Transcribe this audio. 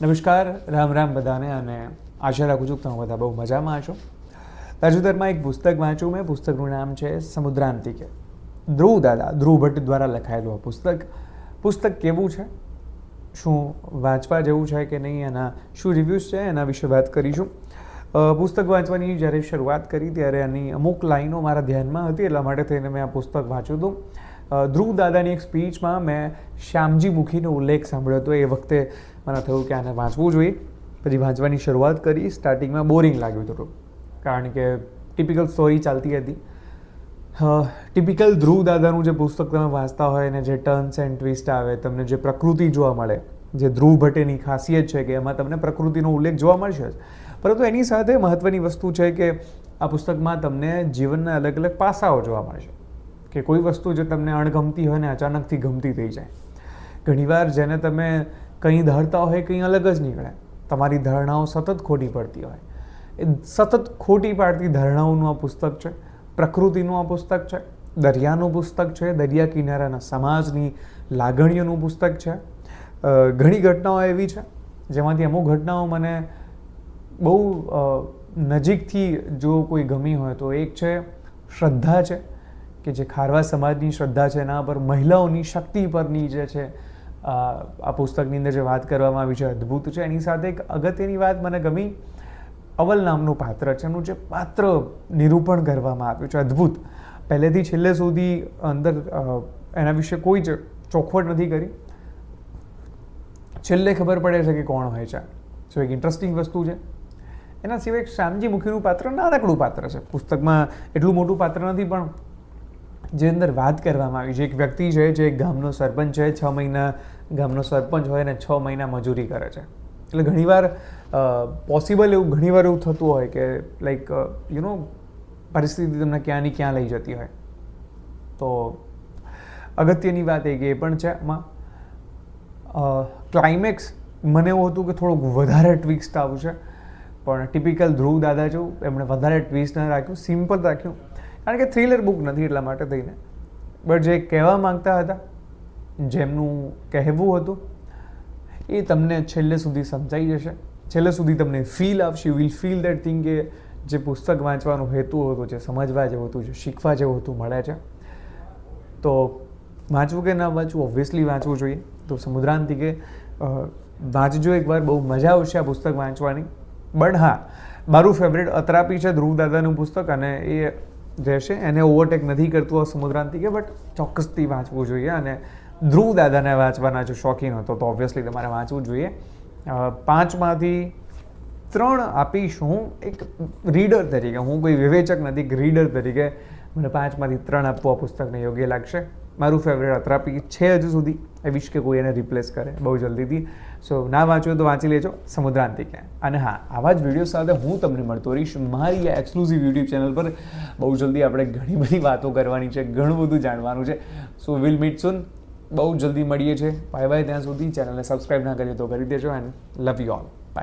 નમસ્કાર, રામ રામ બધાને અને આશા રાખું છું કે તમે બધા બહુ મજામાં છો તાજેતરમાં એક પુસ્તક વાંચ્યું મેં, પુસ્તકનું નામ છે સમુદ્રાંતિકે. ધ્રુવ દાદા, ધ્રુવ ભટ્ટ દ્વારા લખાયેલું આ પુસ્તક. પુસ્તક કેવું છે? શું વાંચવા જેવું છે કે નહીં? એના શું રિવ્યૂઝ છે? એના વિશે વાત કરીશું. પુસ્તક વાંચવાની જ્યારે શરૂઆત કરી ત્યારે એની અમુક લાઈનો મારા ધ્યાનમાં હતી, એટલા માટે થઈને મેં આ પુસ્તક વાંચ્યું હતું. ધ્રુવ દાદાની એક સ્પીચમાં મેં શ્યામજી મુખીનો ઉલ્લેખ સાંભળ્યો હતો. એ વખતે મને થયું કે આને વાંચવું જોઈએ. પછી વાંચવાની શરૂઆત કરી. સ્ટાર્ટિંગમાં બોરિંગ લાગ્યું થોડું. કારણ કે ટિપિકલ સ્ટોરી ચાલતી હતી. ટિપિકલ ધ્રુવ દાદાનું જે પુસ્તક તમે વાંચતા હોય અને જે ટર્ન્સ એન્ડ ટ્વિસ્ટ આવે, તમને જે પ્રકૃતિ જોવા મળે, જે ધ્રુવ ભટ્ટેની ખાસિયત છે કે એમાં તમને પ્રકૃતિનો ઉલ્લેખ જોવા મળશે જ. પરંતુ એની સાથે મહત્ત્વની વસ્તુ છે કે આ પુસ્તકમાં તમને જીવનના અલગ અલગ પાસાઓ જોવા મળશે. કે કોઈ વસ્તુ જે તમને અણગમતી હોય ને અચાનકથી ગમતી થઈ જાય. ઘણીવાર જેને તમે કંઈ ધારતા હોય કંઈ અલગ જ નીકળે. તમારી ધારણાઓ સતત ખોટી પડતી હોય. એ સતત ખોટી પાડતી ધારણાઓનું આ પુસ્તક છે, પ્રકૃતિનું આ પુસ્તક છે, દરિયાનું પુસ્તક છે, દરિયા કિનારાના સમાજની લાગણીઓનું પુસ્તક છે. ઘણી ઘટનાઓ એવી છે, જેમાંથી અમુક ઘટનાઓ મને બહુ નજીકથી જો કોઈ ગમી હોય તો એક છે, શ્રદ્ધા છે. કે જે ખારવા સમાજની શ્રદ્ધા છે એના પર મહિલાઓની શક્તિ પરની જે છે આ પુસ્તકની અંદર જે વાત કરવામાં આવી છે, અદ્ભુત છે. એની સાથે એક અગત્યની વાત મને ગમી. અવલ નામનું પાત્ર છે, એનું જે પાત્ર નિરૂપણ કરવામાં આવ્યું છે, અદ્ભુત. પહેલેથી છેલ્લે સુધી અંદર એના વિશે કોઈ જ ચોખવટ નથી કરી. છેલ્લે ખબર પડે છે કે કોણ હોય છે. સો એક ઇન્ટરેસ્ટિંગ વસ્તુ છે. એના સિવાય શ્યામજી મુખીનું પાત્ર નાનકડું પાત્ર છે. પુસ્તકમાં એટલું મોટું પાત્ર નથી, પણ જે અંદર વાત કરવામાં આવી છે, એક વ્યક્તિ છે જે એક ગામનો સરપંચ છે, છ મહિના ગામનો સરપંચ હોય અને છ મહિના મજૂરી કરે છે. એટલે ઘણીવાર પોસિબલ એવું ઘણીવાર એવું થતું હોય કે લાઈક યુ નો પરિસ્થિતિ તમને ક્યાંની ક્યાં લઈ જતી હોય. તો અગત્યની વાત એ કે એ પણ છે, આમાં ક્લાઇમેક્સ મને એવું હતું કે થોડુંક વધારે ટ્વિસ્ટ આવશે પણ ટિપિકલ ધ્રુવ દાદા જેવું એમણે વધારે ટ્વિસ્ટ ન રાખ્યું સિમ્પલ રાખ્યું. કારણ કે થ્રિલર બુક નથી એટલા માટે થઈને. બટ જે કહેવા માંગતા હતા જેમનું કહેવું હતું એ તમને છેલ્લે સુધી સમજાઈ જશે. છેલ્લે સુધી તમને ફીલ આવશે. You will feel that thing કે જે પુસ્તક વાંચવાનો હેતુ હતો જે સમજવા જેવું હતું જે શીખવા જેવું હતું મળે છે. તો વાંચવું કે ના વાંચવું ઓબ્વિયસલી વાંચવું જોઈએ. તો સમુદ્રાંતિકે અ, વાંચજો એકવાર બહુ મજા આવશે આ પુસ્તક વાંચવાની. બટ હા મારું ફેવરેટ અત્રાપી છે ધ્રુવ દાદાનું પુસ્તક અને એ રહેશે. એને ઓવરટેક નથી કરતું આ સમુદ્રાંતિકે બટ ચોક્કસથી વાંચવું જોઈએ અને ધ્રુવ દાદાને વાંચવાના જો શોખીન હતો તો ઓબ્વિયસલી તમારે વાંચવું જોઈએ. પાંચમાંથી ત્રણ આપીશ. હું એક રીડર તરીકે, હું કોઈ વિવેચક નથી રીડર તરીકે મને પાંચમાંથી ત્રણ આપવું આ પુસ્તકને યોગ્ય લાગશે. મારું ફેવરેટ અત્રાપી છે હજુ સુધી. આઈ વિશ કે કોઈ એને રિપ્લેસ કરે બહુ જલ્દીથી. સો ના વાંચ્યું તો વાંચી લેજો. સમુદ્રાંતિકે અને હા, આવા જ વીડિયો સાથે હું તમને મળતો રહીશ. મારી આ એક્સક્લુઝિવ યુટ્યુબ ચેનલ પર બહુ જલ્દી આપણે ઘણી બધી વાતો કરવાની છે, ઘણું બધું જાણવાનું છે. સો વિલ મીટ સુન બહુ જલ્દી મળીએ છીએ. બાય બાય ત્યાં સુધી ચેનલને સબસ્ક્રાઈબ ના કરીએ તો કરી દેજો એન્ડ લવ યુ ઓલ